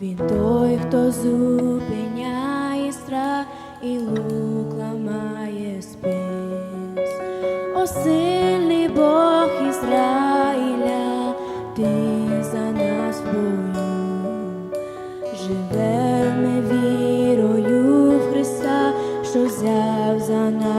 Він той, хто зупиняє страх і лук ламає спис. О, сильний Бог Ізраїля, ти за нас бою, живе живемо вірою в Христа, що взяв за нас.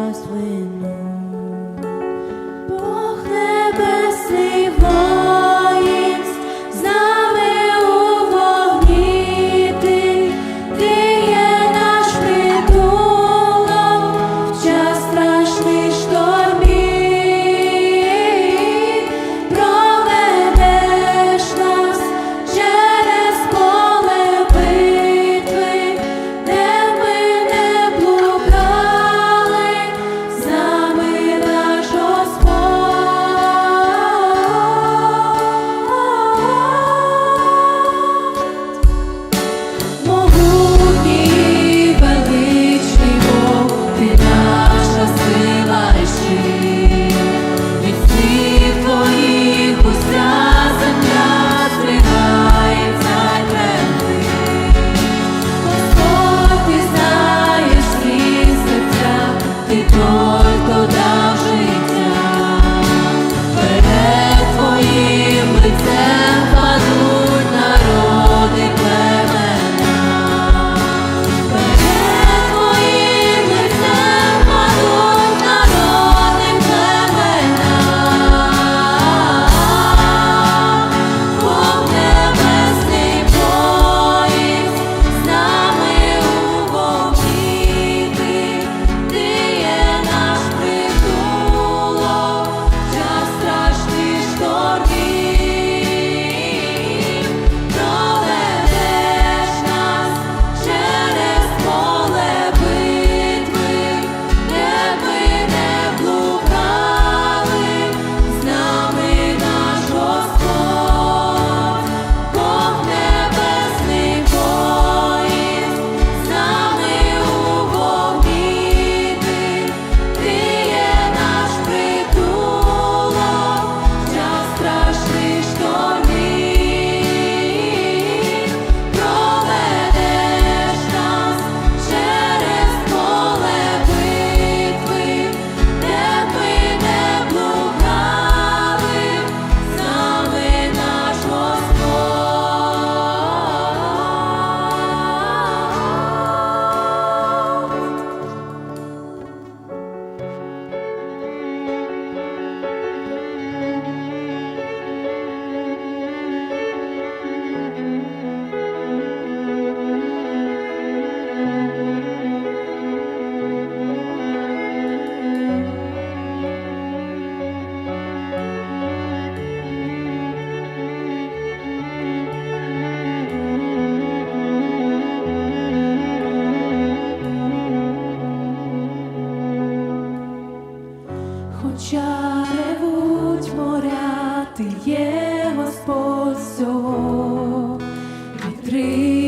triste.